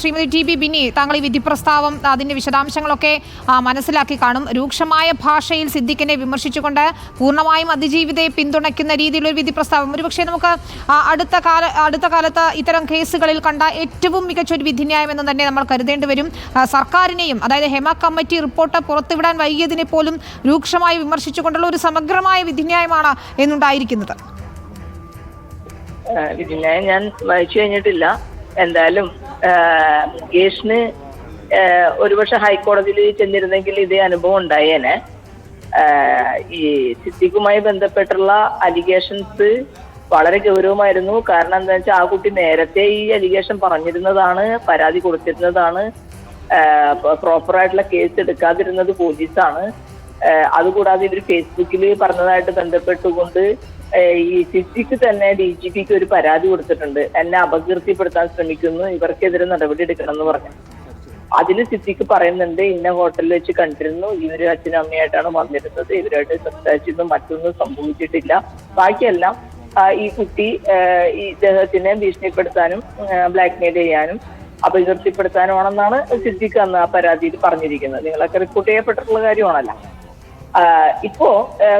Shrimati T B Bini താങ്കൾ ഈ വിധി പ്രസ്താവം അതിന്റെ വിശദാംശങ്ങളൊക്കെ മനസ്സിലാക്കി കാണും. രൂക്ഷമായ ഭാഷയിൽ സിദ്ദിഖിനെ വിമർശിച്ചുകൊണ്ട് പൂർണമായും അതിജീവിതയെ പിന്തുണയ്ക്കുന്ന രീതിയിലൊരു വിധി പ്രസ്താവം ഒരുപക്ഷെ നമുക്ക് അടുത്ത കാല അടുത്ത കാലത്ത് ഇത്തരം കേസുകളിൽ കണ്ട ഏറ്റവും മികച്ച ഒരു വിധിന്യായം എന്ന് തന്നെ നമ്മൾ കരുതേണ്ടി വരും. സർക്കാരിനെയും അതായത് ഹെമ കമ്മിറ്റി റിപ്പോർട്ട് പുറത്തുവിടാൻ വൈകിയതിനെ പോലും രൂക്ഷമായി വിമർശിച്ചുകൊണ്ടുള്ള ഒരു സമഗ്രമായ വിധിന്യായമാണ് എന്നുണ്ടായിരിക്കുന്നത്. വിധിന്യായം ഞാൻ വായിച്ചു കഴിഞ്ഞിട്ടില്ല. എന്തായാലും മുകേഷിന് ഒരുപക്ഷെ ഹൈക്കോടതിയിൽ ചെന്നിരുന്നെങ്കിൽ ഇതേ അനുഭവം ഉണ്ടായേനെ. ഈ സിദ്ദിഖുമായി ബന്ധപ്പെട്ടുള്ള അലിഗേഷൻസ് വളരെ ഗൗരവമായിരുന്നു. കാരണം എന്താ വെച്ചാൽ ആ കുട്ടി നേരത്തെ ഈ അലിഗേഷൻ പറഞ്ഞിരുന്നതാണ് പരാതി കൊടുത്തിരുന്നതാണ്. പ്രോപ്പറായിട്ടുള്ള കേസ് എടുക്കാതിരുന്നത് പോലീസാണ്. അതുകൂടാതെ ഇവർ ഫേസ്ബുക്കിൽ പറഞ്ഞതായിട്ട് ബന്ധപ്പെട്ടുകൊണ്ട് ഈ സിറ്റിക്ക് തന്നെ ഡി ജി പിക്ക് ഒരു പരാതി കൊടുത്തിട്ടുണ്ട്. എന്നെ അപകീർത്തിപ്പെടുത്താൻ ശ്രമിക്കുന്നു ഇവർക്കെതിരെ നടപടി എടുക്കണം എന്ന് പറഞ്ഞു. അതിൽ സിദ്ദിഖ് പറയുന്നുണ്ട് ഇന്ന ഹോട്ടലിൽ വെച്ച് കണ്ടിരുന്നു ഇവർ അച്ഛനും അമ്മയായിട്ടാണ് വന്നിരുന്നത് ഇവരായിട്ട് സംസാരിച്ചിരുന്നു മറ്റൊന്നും സംഭവിച്ചിട്ടില്ല. ബാക്കിയെല്ലാം ഈ കുട്ടി ഈ ഇദ്ദേഹത്തിനെ ഭീഷണിപ്പെടുത്താനും ബ്ലാക്ക് മെയിൽ ചെയ്യാനും അപകീർത്തിപ്പെടുത്താനുമാണെന്നാണ് സിദ്ദിഖ് അന്ന് ആ പരാതിയിൽ പറഞ്ഞിരിക്കുന്നത്. നിങ്ങളൊക്കെ റിപ്പോർട്ട് ചെയ്യപ്പെട്ടിട്ടുള്ള കാര്യമാണല്ലോ. ഇപ്പോ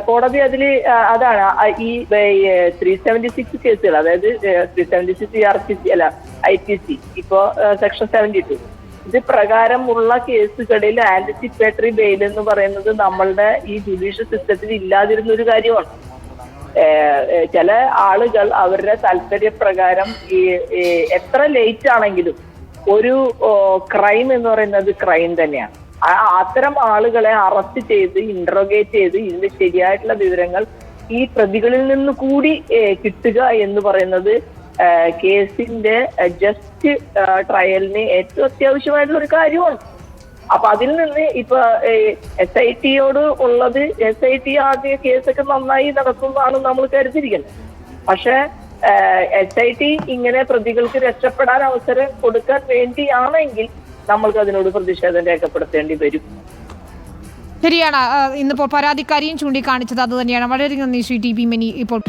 കോടതി അതിൽ അതാണ് ഈ ത്രീ സെവന്റി സിക്സ് കേസുകൾ അതായത് three seventy six R P C അല്ല ഐ പി സി ഇപ്പോ സെക്ഷൻ സെവന്റി ടു ഇത് പ്രകാരമുള്ള കേസുകളിൽ ആന്റിസിപ്പേറ്ററി ബെയിൽ എന്ന് പറയുന്നത് നമ്മളുടെ ഈ ജുഡീഷ്യൽ സിസ്റ്റത്തിൽ ഇല്ലാതിരുന്ന ഒരു കാര്യമാണ് ചില ആളുകൾ അവരുടെ താല്പര്യപ്രകാരം ഈ എത്ര ലേറ്റ് ആണെങ്കിലും ഒരു ക്രൈം എന്ന് പറയുന്നത് ക്രൈം തന്നെയാണ്. അത്തരം ആളുകളെ അറസ്റ്റ് ചെയ്ത് ഇന്ററോഗേറ്റ് ചെയ്ത് ഇതിന്റെ ശരിയായിട്ടുള്ള വിവരങ്ങൾ ഈ പ്രതികളിൽ നിന്ന് കൂടി കിട്ടുക എന്ന് പറയുന്നത് കേസിന്റെ ജസ്റ്റ് ട്രയലിന് ഏറ്റവും അത്യാവശ്യമായിട്ടുള്ള ഒരു കാര്യമാണ്. അപ്പൊ അതിൽ നിന്ന് ഇപ്പൊ എസ് ഐ ടിയോട് ഉള്ളത് എസ് ഐ ടി ആദ്യ കേസൊക്കെ നന്നായി നടത്തുന്നതാണ് നമ്മൾ കരുതിയിരിക്കുന്നത്. പക്ഷെ എസ് ഐ ടി ഇങ്ങനെ പ്രതികൾക്ക് രക്ഷപ്പെടാൻ അവസരം കൊടുക്കാൻ വേണ്ടിയാണെങ്കിൽ നമ്മൾക്ക് അതിനോട് പ്രതിഷേധം രേഖപ്പെടുത്തേണ്ടി വരും. ശരിയാണ്. ഇന്നിപ്പോൾ പരാതിക്കാരിയും ചൂണ്ടിക്കാണിച്ചത് അത് തന്നെയാണ് വളരെയധികം നന്ദി ശ്രീ ടി പി മെനി ഇപ്പോൾ.